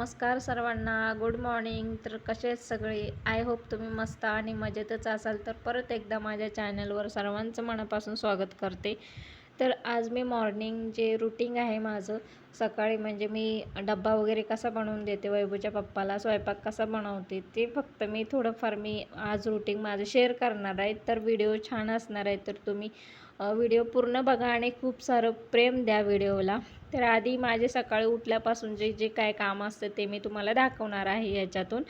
नमस्कार सर्वांना. Good morning तर कसे आहेत सगळे? आय होप तुम्ही मस्त आणि मजेतच असाल तर परत एकदा माझ्या चॅनलवर सर्वांचं मनापासून स्वागत करते. तर आज मी मॉर्निंग जे रुटीन आहे माझं सकाळी म्हणजे मी डब्बा वगैरे कसा बनवून देते वैभूच्या पप्पाला स्वयंपाक कसा बनवते ते फक्त मी थोडंफार मी आज रुटीन माझं शेअर करणार आहे. तर व्हिडिओ छान असणार आहे तर तुम्ही व्हिडिओ पूर्ण बघा आणि खूप सारं प्रेम द्या व्हिडिओला. तर आधी माझे सकाळी उठल्यापासून जे जे काय काम असतं ते मी तुम्हाला दाखवणार आहे याच्यातून.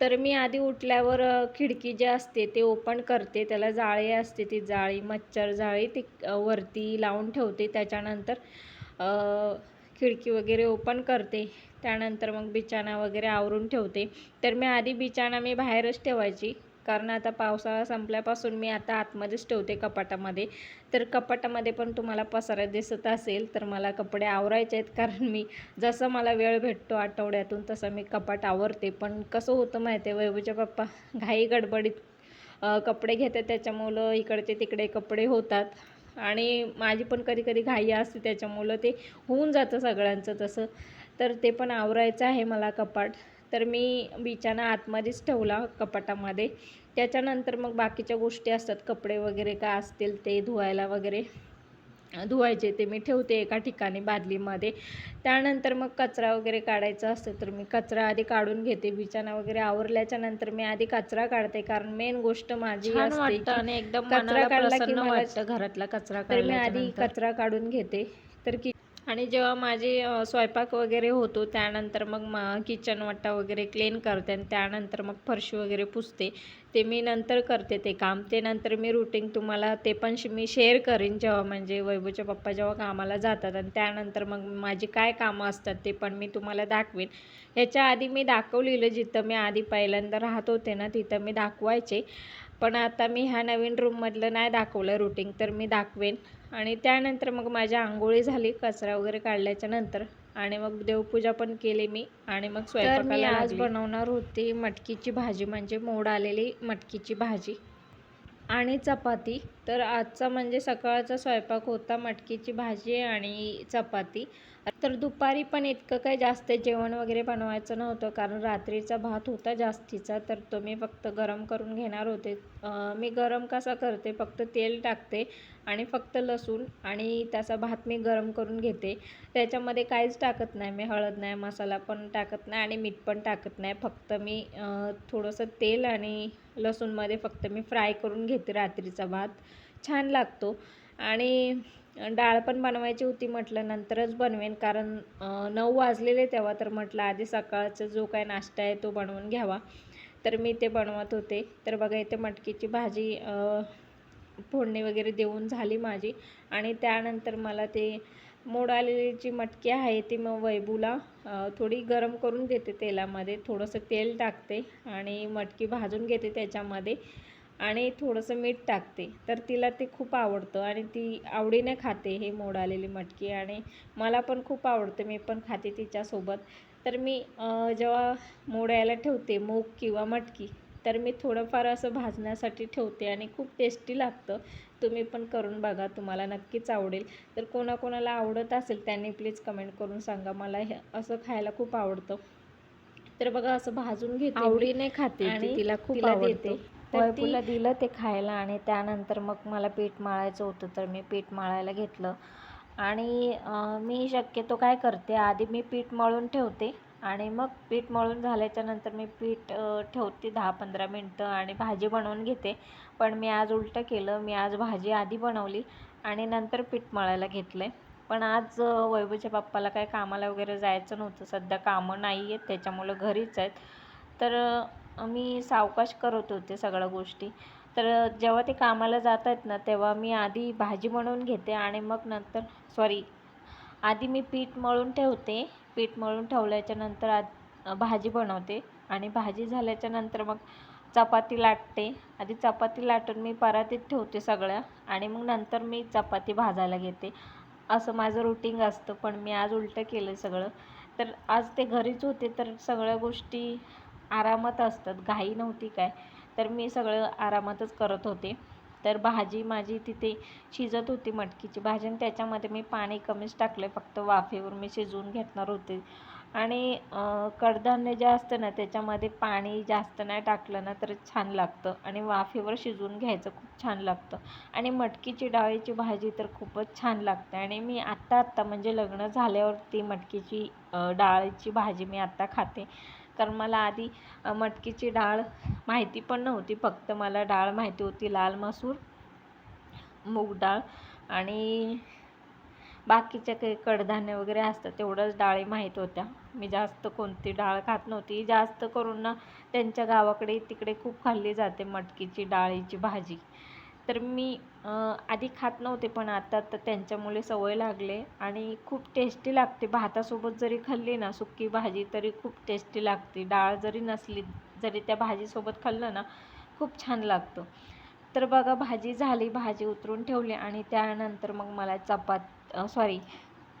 तर मी आधी उठल्यावर खिडकी जी असते ते ओपन करते त्याला जाळी असते ती जाळी मच्छर जाळी ती वरती लावून ठेवते. त्याच्यानंतर खिडकी वगैरे ओपन करते. त्यानंतर मग बिछाना वगैरे आवरून ठेवते. तर मी आधी बिछाना मी बाहेरच ठेवायची. कारण आता पावसाळा संपल्यापासून मी आता आतमध्येच ठेवते कपाटामध्ये. तर कपाटामध्ये पण तुम्हाला पसारा दिसत असेल तर मला कपडे आवरायचे आहेत. कारण मी जसं मला वेळ भेटतो आठवड्यातून तसं मी कपाट आवरते. पण कसं होतं माहिती आहे वैभूच्या पप्पा घाई गडबडीत कपडे घेतात. त्याच्यामुळं इकडचे तिकडे कपडे होतात. आणि माझी पण कधी कधी घाई असते. त्याच्यामुळं ते होऊन जातं सगळ्यांचं तसं. तर ते पण आवरायचं आहे मला कपाट. तर मी बिछाना आतमध्येच ठेवला कपाटामध्ये. त्याच्यानंतर मग बाकीच्या गोष्टी असतात कपडे वगैरे काय असतील ते धुवायला वगैरे धुवायचे ते मी ठेवते एका ठिकाणी बादलीमध्ये. त्यानंतर मग कचरा वगैरे काढायचा असतं तर मी कचरा आधी काढून घेते. बिछाना वगैरे आवरल्याच्या नंतर मी आधी कचरा काढते कारण मेन गोष्ट माझी आणि एकदम कचरा काढला की घरातला कचरा तर मी आधी कचरा काढून घेते. तर की आणि जेव्हा माझे स्वयंपाक वगैरे होतो त्यानंतर मग मा किचन वाटा वगैरे क्लीन करते आणि त्यानंतर मग फरशी वगैरे पुसते. ते मी नंतर करते ते काम. ते नंतर मी रुटीन तुम्हाला ते पण मी शेअर करीन जेव्हा म्हणजे वैभवच्या पप्पा जेव्हा कामाला जातात आणि त्यानंतर मग माझी काय कामं असतात ते पण मी तुम्हाला दाखवेन. ह्याच्या आधी मी दाखवलेलं जिथं मी आधी पहिल्यांदा राहत होते ना तिथं मी दाखवायचे. पण आता मी ह्या नवीन रूममधलं नाही दाखवलं रुटीन तर मी दाखवेन. आणि त्यानंतर मग माझ्या आंघोळी झाली कचरा वगैरे काढल्याच्या नंतर. आणि मग देवपूजा पण केली मी आणि मग स्वयंपाकाला आज बनवणार होती मटकीची भाजी म्हणजे मोड आलेली मटकीची भाजी आणि चपाती. तर आजचा म्हणजे सकाळचा स्वयंपाक होता मटकीची भाजी आणि चपाती. तर दुपारी पण इतकं काही जास्त जेवण वगैरे बनवायचं नव्हतं कारण रात्रीचा भात होता जास्तीचा तर तो मी फक्त गरम करून घेणार होते. मी गरम कसा करते फक्त तेल टाकते आणि फक्त लसूण आणि त्याचा भात मी गरम करून घेते. त्याच्यामध्ये काहीच टाकत नाही मी हळद नाही मसाला पण टाकत नाही आणि मीठ पण टाकत नाही. फक्त मी थोडंसं तेल आणि लसूणमध्ये फक्त मी फ्राय करून घेते रात्रीचा भात. छान लागतो. आणि डाळ पण बनवायची होती म्हटलं नंतरच बनवेन. कारण नऊ वाजलेले तेव्हा तर म्हटलं आधी सकाळचा जो काय नाश्ता आहे तो बनवून घ्यावा. तर मी ते बनवत होते. तर बघा इथे मटकीची भाजी फोडणी वगैरे देऊन झाली माझी. आणि त्यानंतर मला ते मोड आलेली जी मटकी आहे ती मग वैबूला थोडी गरम करून देते तेलामध्ये. थोडंसं तेल टाकते आणि मटकी भाजून घेते त्याच्यामध्ये. आणि थोडंसं मीठ टाकते. तर तिला ते खूप आवडतं आणि ती आवडीने खाते हे मोड आलेली मटकी आणि मला पण खूप आवडते मी पण खाते तिच्यासोबत. तर मी जेव्हा मोड यायला ठेवते मूग किंवा मटकी तर मी थोडंफार असं भाजण्यासाठी ठेवते आणि खूप टेस्टी लागतं. तुम्ही पण करून बघा तुम्हाला नक्कीच आवडेल. तर कोणाकोणाला आवडत असेल त्यांनी प्लीज कमेंट करून सांगा. मला हे असं खायला खूप आवडतं. तर बघा असं भाजून घेते आवडीने खाते आणि तिला खूप आवडते. तर तिला दिलं ते खायला आणि त्यानंतर मग मला पीठ माळायचं होतं तर मी पीठ माळायला घेतलं. आणि मी शक्यतो काय करते आधी मी पीठ मळून ठेवते आणि मग पीठ मळून झाल्याच्यानंतर मी पीठ ठेवते दहा पंधरा मिनटं आणि भाजी बनवून घेते. पण मी आज उलटं केलं मी आज भाजी आधी बनवली आणि नंतर पीठ मळायला घेतलं आहे पण आज वैभवच्या पप्पाला काय कामाला वगैरे जायचं नव्हतं सध्या कामं नाही आहेत त्याच्यामुळं घरीच आहेत. तर मी सावकाश करत होते सगळ्या गोष्टी. तर जेव्हा ते कामाला जात आहेत ना तेव्हा मी आधी भाजी बनवून घेते आणि मग नंतर सॉरी आधी मी पीठ मळून ठेवते. पीठ मळून ठेवल्याच्या नंतर आद भाजी बनवते आणि भाजी झाल्याच्यानंतर मग चपाती लाटते. आधी चपाती लाटून मी परातीत ठेवते सगळ्या आणि मग नंतर मी चपाती भाजायला घेते. असं माझं रुटीन असतं पण मी आज उलटं केलं सगळं. तर आज ते घरीच होते तर सगळ्या गोष्टी आरामात असतात घाई नव्हती काय? तर मी सगळं आरामातच करत होते. तर भाजी माझी तिथे शिजत होती मटकीची भाजी आणि त्याच्यामध्ये मी पाणी कमीच टाकलं फक्त वाफेवर मी शिजवून घेणार होते. आणि कडधान्य जे असतं ना त्याच्यामध्ये पाणी जास्त नाही टाकलं ना तर छान लागतं. आणि वाफेवर शिजवून घ्यायचं खूप छान लागतं. आणि मटकीची डाळीची भाजी तर खूपच छान लागते. आणि मी आत्ता आत्ता म्हणजे लग्न झाल्यावर ती मटकीची डाळीची भाजी मी आत्ता खाते. कारण मला आधी मटकीची डाळ माहिती पण नव्हती. फक्त मला डाळ माहिती होती लाल मसूर मूग डाळ आणि बाकीच्या काही कडधान्य वगैरे असतात तेवढंच डाळी माहीत होत्या. मी जास्त कोणती डाळ खात नव्हती. जास्त करून ना त्यांच्या गावाकडे तिकडे खूप खाल्ली जाते मटकीची डाळीची भाजी. तर मी आधी खात नव्हते पण आता तर त्यांच्यामुळे सवय लागले आणि खूप टेस्टी लागते. भातासोबत जरी खाल्ली ना सुकी भाजी तरी खूप टेस्टी लागते. डाळ जरी नसली जरी त्या भाजीसोबत खाल्लं ना खूप छान लागतं. तर बघा भाजी झाली भाजी उतरून ठेवली आणि त्यानंतर मग मला चपात सॉरी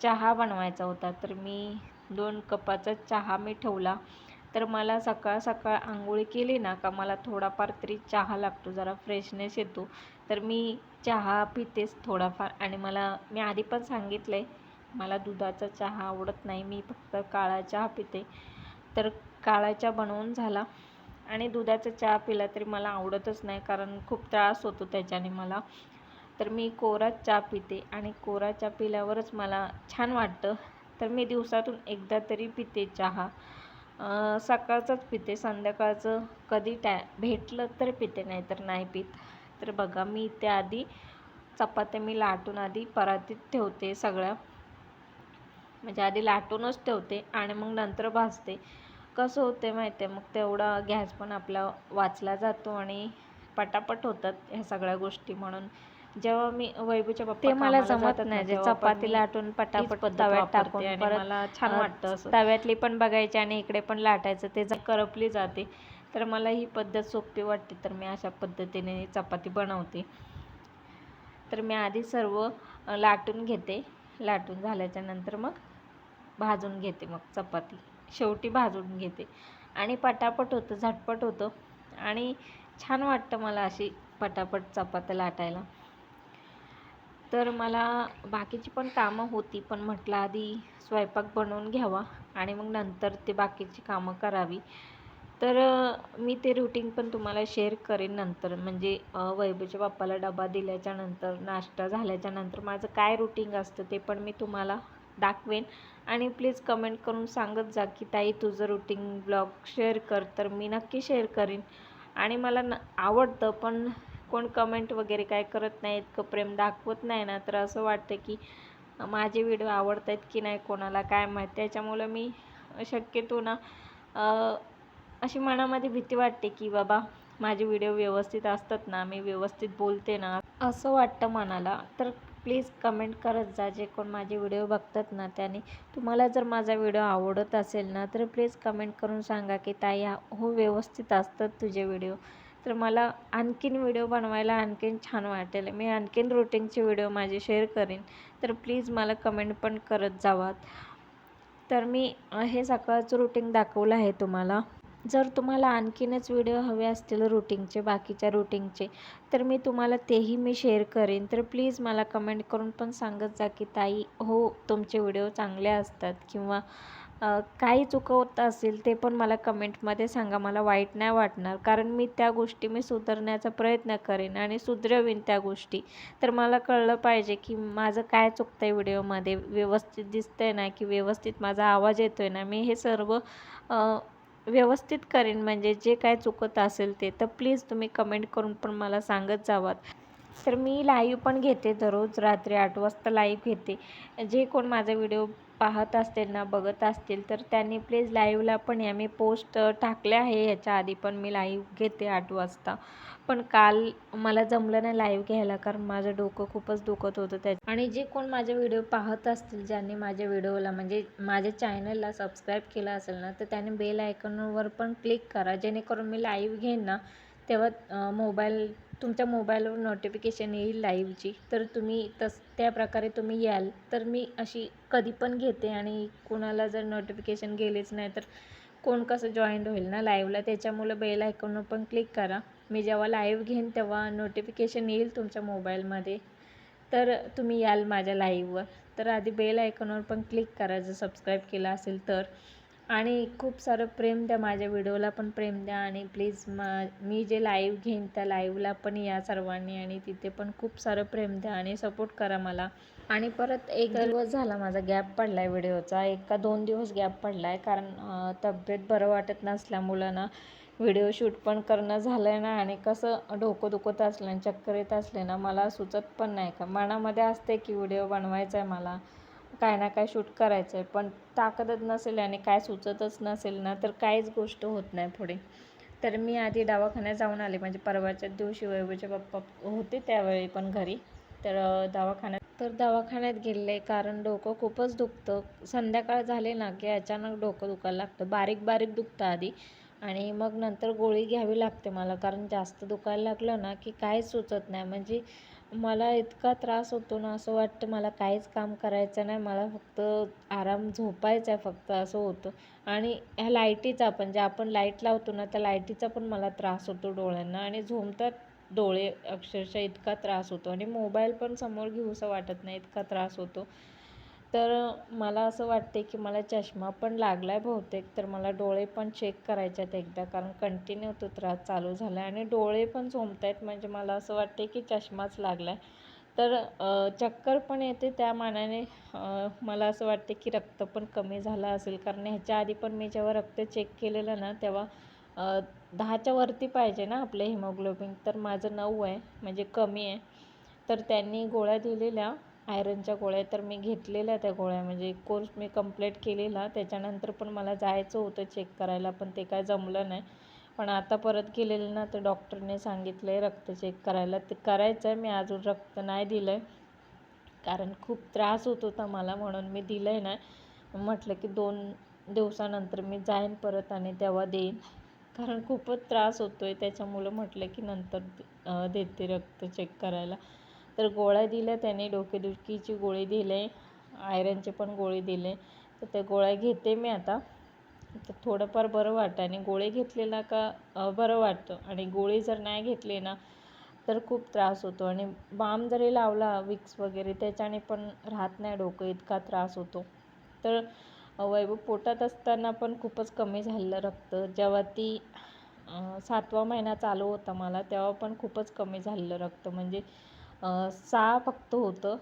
चहा बनवायचा होता. तर मी दोन कपाचा चहा मी ठेवला. तर मला सकाळ सकाळ आंघोळी केली ना का मला थोडाफार तरी चहा लागतो जरा फ्रेशनेस येतो. तर मी चहा पितेच थोडाफार आणि मला मी आधी पण सांगितलं आहे मला दुधाचा चहा आवडत नाही मी फक्त काळा चहा पिते. तर काळा चहा बनवून झाला आणि दुधाचा चहा पिला तरी मला आवडतच नाही कारण खूप त्रास होतो त्याच्याने मला. तर मी कोरा चहा पिते आणि कोरा चहा पिल्यावरच मला छान वाटतं. तर मी दिवसातून एकदा तरी पिते चहा. सकाळचंच पिते संध्याकाळचं कधी टॅ भेटलं तर पिते नाही तर नाही पित. तर बघा मी इथे आधी चपात्या मी लाटून आधी परातीत ठेवते सगळ्या. म्हणजे आधी लाटूनच ठेवते आणि मग नंतर भाजते. कसं होते माहिती आहे मग तेवढा गॅस पण आपला वाचला जातो आणि पटापट होतात ह्या सगळ्या गोष्टी म्हणून. जेव्हा मी वैभूच्या ते मला जमत नाही चपाती लाटून पटापट तव्यात टाकून परत मला छान वाटतं तव्यातली पण बघायची आणि इकडे पण लाटायचं ते करपली जाते तर मला ही पद्धत सोपी वाटते. तर मी अशा पद्धतीने चपाती बनवते. तर मी आधी सर्व लाटून घेते. लाटून झाल्याच्यानंतर मग भाजून घेते मग चपाती. शेवटी भाजून घेते. आणि पटापट होतं झटपट होतं. आणि छान वाटतं मला अशी पटापट चपात्या लाटायला. तर मला बाकीची पण कामं होती पण म्हटलं आधी स्वयंपाक बनवून घ्यावा आणि मग नंतर ते बाकीची कामं करावी. तर मी ते रुटीन पण तुम्हाला शेअर करेन नंतर. म्हणजे वैभूच्या बाप्पाला डबा दिल्याच्या नंतर नाश्ता झाल्याच्यानंतर माझं काय रुटीन असतं ते पण मी तुम्हाला दाखवेन. आणि प्लीज कमेंट करून सांगत जा की ताई तुझं रुटीन ब्लॉग शेअर कर. तर मी नक्की शेअर करीन. आणि मला न आवडतं पण कोण कमेंट वगैरे काय करत नाही इतकं प्रेम दाखवत नाही ना तर असं वाटतं की माझे व्हिडिओ आवडत आहेत की नाही कोणाला काय माहीत. त्याच्यामुळं मी शक्यतो ना अशी मनामध्ये भीती वाटते की बाबा माझे व्हिडिओ व्यवस्थित असतात ना मी व्यवस्थित बोलते ना असं वाटतं मनाला. तर प्लीज कमेंट करत जा जे कोण माझे व्हिडिओ बघतात ना त्याने तुम्हाला जर माझा व्हिडिओ आवडत असेल ना तर प्लीज कमेंट करून सांगा की ताई हो व्यवस्थित असतात तुझे व्हिडिओ तर मला आणखीन व्हिडिओ बनवायला आणखीन छान वाटेल. मी आणखीन रुटीनचे व्हिडिओ माझे शेअर करेन. तर प्लीज मला कमेंट पण करत जावात तर मी हे सकाळचं रुटीन दाखवलं आहे तुम्हाला. जर तुम्हाला आणखीनच व्हिडिओ हवे असतील रुटीनचे बाकीच्या रुटीनचे तर मी तुम्हाला तेही मी शेअर करेन. तर प्लीज मला कमेंट करून पण सांगत जा की ताई हो तुमचे व्हिडिओ चांगले असतात किंवा काही चुकवत असेल ते पण मला कमेंटमध्ये सांगा. मला वाईट नाही वाटणार. कारण मी त्या गोष्टी मी सुधारण्याचा प्रयत्न करेन आणि सुधरवीन त्या गोष्टी. तर मला कळलं पाहिजे की माझं काय चुकतं आहे व्हिडिओमध्ये. व्यवस्थित दिसतं आहे ना की व्यवस्थित माझा आवाज येतो आहे ना. मी हे सर्व व्यवस्थित करेन. म्हणजे जे काय चुकत असेल ते. तर प्लीज तुम्ही कमेंट करून पण मला सांगत जावात. तर मी लाईव्ह पण घेते दररोज. रात्री आठ वाजता लाईव्ह घेते. जे कोण माझा व्हिडिओ पाहत असतील ना बघत असतील तर त्यांनी प्लीज लाईव्हला पण या. मी पोस्ट टाकले आहे ह्याच्या आधी पण मी लाईव्ह घेते आठ वाजता. पण काल मला जमलं नाही लाईव्ह घ्यायला कारण माझं डोकं खूपच दुखत होतं त्या आणि जे कोण माझे व्हिडिओ पाहत असतील ज्यांनी माझ्या व्हिडिओला म्हणजे माझ्या चॅनलला सबस्क्राईब केलं असेल ना तर त्याने बेल आयकॉनवर पण क्लिक करा. जेणेकरून मी लाईव्ह घेईन ना तेव्हा मोबाईल तुमच्या मोबाईलवर नोटिफिकेशन येईल लाईव्हची तर तुम्ही तस त्या प्रकारे तुम्ही याल. तर मी अशी कधी पण घेते आणि कोणाला जर नोटिफिकेशन गेलेच नाही तर कोण कसं जॉईंट होईल ना लाईव्हला त्याच्यामुळं बेल आयकॉनवर पण क्लिक करा. मी जेव्हा लाईव्ह घेईन तेव्हा नोटिफिकेशन येईल तुमच्या मोबाईलमध्ये. तर तुम्ही याल माझ्या लाईव्हवर तर आधी बेल आयकॉनवर पण क्लिक करा जर सबस्क्राईब केलं असेल तर. आणि खूप सारं प्रेम द्या माझ्या व्हिडिओला पण प्रेम द्या आणि प्लीज म मी जे लाईव्ह घेईन त्या लाईव्हला पण या सर्वांनी आणि तिथे पण खूप सारं प्रेम द्या आणि सपोर्ट करा मला. आणि परत एक दिवस झाला माझा गॅप पडला आहे व्हिडिओचा. एक का दोन दिवस गॅप पडला आहे कारण तब्येत बरं वाटत नसल्यामुळं ना व्हिडिओ शूट पण करणं झालं आहे ना आणि कसं डोकं दुखत असलं आणि चक्कर येत असले ना मला सुचत पण नाही. का मनामध्ये असते की व्हिडिओ बनवायचा आहे मला. काय ना काय शूट करायचं आहे पण ताकदच नसेल आणि काय सुचतच नसेल ना तर काहीच गोष्ट होत नाही पुढे. तर मी आधी दवाखान्यात जाऊन आले. म्हणजे परवाच्या दिवशी वैभवचे पप्पा होते त्यावेळी पण घरी. तर दवाखान्यात तर दवाखान्यात गेले कारण डोकं खूपच दुखतं. संध्याकाळ झाले ना की अचानक डोकं दुखायला लागतं. बारीक बारीक दुखतं आधी. आणि मग नंतर गोळी घ्यावी लागते मला कारण जास्त दुखायला लागलं ना की काहीच सुचत नाही. म्हणजे मला इतका त्रास होतो ना असं वाटतं मला काहीच काम करायचं नाही मला फक्त आराम झोपायचा आहे फक्त असं होतं. आणि ह्या लाईटीचा पण जे आपण लाइट लावतो ना त्या लाईटीचा पण मला त्रास होतो डोळ्यांना. आणि झोमतात डोळे अक्षरशः इतका त्रास होतो. आणि मोबाईल पण समोर घेऊसं वाटत नाही इतका त्रास होतो. तर मला असं वाटते की मला चष्मा पण लागला आहे बहुतेक तर मला डोळे पण चेक करायचे आहेत एकदा कारण कंटिन्यू तो त्रास चालू झाला आहे आणि डोळे पण झोंबत आहेत. म्हणजे मला असं वाटते की चष्माच लागला आहे तर चक्कर पण येते त्या मानाने मला असं वाटते की रक्त पण कमी झालं असेल कारण ह्याच्या आधी पण मी जेव्हा रक्त चेक केलेलं ना तेव्हा दहाच्या वरती पाहिजे ना आपलं हिमोग्लोबिन तर माझं नऊ आहे म्हणजे कमी आहे. तर त्यांनी गोळ्या दिलेल्या आयरनच्या गोळ्या तर मी घेतलेल्या त्या गोळ्या. म्हणजे कोर्स मी कंप्लीट केलेला. त्याच्यानंतर पण मला जायचं होतं चेक करायला पण ते काय जमलं नाही. पण आता परत गेलेलं ना तर डॉक्टरने सांगितलं आहे रक्त चेक करायला. ते करायचं आहे मी अजून रक्त नाही दिलं आहे कारण खूप त्रास होत होता मला म्हणून मी दिलं आहे ना म्हटलं की दोन दिवसानंतर मी जाईन परत आणि तेव्हा देईन. कारण खूपच त्रास होतो आहे त्याच्यामुळं म्हटलं की नंतर देते रक्त चेक करायला. तर गोळ्या दिल्या त्याने डोकेदुखीची गोळी दिले आयरनचे पण गोळी दिले. तर त्या गोळ्या घेते मी आता. तर थोडंफार बरं वाटतं. आणि गोळी घेतलेला का बरं वाटतं. आणि गोळी जर नाही घेतली ना तर खूप त्रास होतो. आणि बाम जरी लावला विक्स वगैरे त्याच्याने पण राहत नाही डोकं इतका त्रास होतो. तर वैभव पोटात असताना पण खूपच कमी झालेलं रक्त. जेव्हा ती सातवा महिना चालू होता मला तेव्हा पण खूपच कमी झालेलं रक्त. म्हणजे सहा फक्त होतं.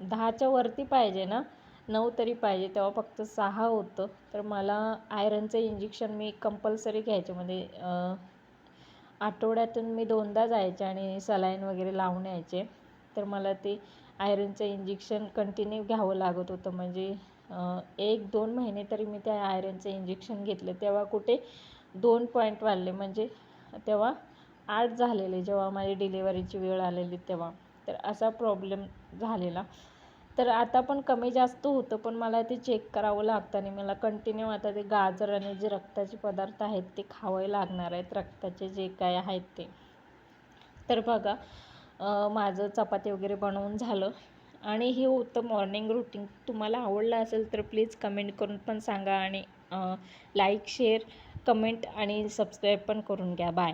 दहाच्या वरती पाहिजे ना? नऊ तरी पाहिजे. तेव्हा फक्त सहा होतं. तर मला आयरनचं इंजेक्शन मी कंपल्सरी घ्यायचे. म्हणजे आठवड्यातून मी दोनदा जायचे आणि सलाईन वगैरे लावून यायचे. तर मला ते आयरनचं इंजेक्शन कंटिन्यू घ्यावं लागत होतं. म्हणजे एक दोन महिने तरी मी त्या आयरनचं इंजेक्शन घेतलं. तेव्हा कुठे दोन पॉईंट वाढले. म्हणजे तेव्हा आठ झालेले. जेव्हा माझी डिलिव्हरीची वेळ आलेली तेव्हा. तर असा प्रॉब्लेम झालेला. तर आता पण कमी जास्त होतं पण मला ते चेक करावं लागतं आणि मला कंटिन्यू आता ते गाजर आणि जे रक्ताचे पदार्थ आहेत ते खावे लागणार आहेत रक्ताचे जे काय आहेत ते. तर बघा माझं चपाती वगैरे बनवून झालं आणि हे होतं मॉर्निंग रुटीन तुम्हाला आवडलं असेल तर प्लीज कमेंट करून पण सांगा आणि लाईक शेअर कमेंट आणि सबस्क्राईब पण करून घ्या. बाय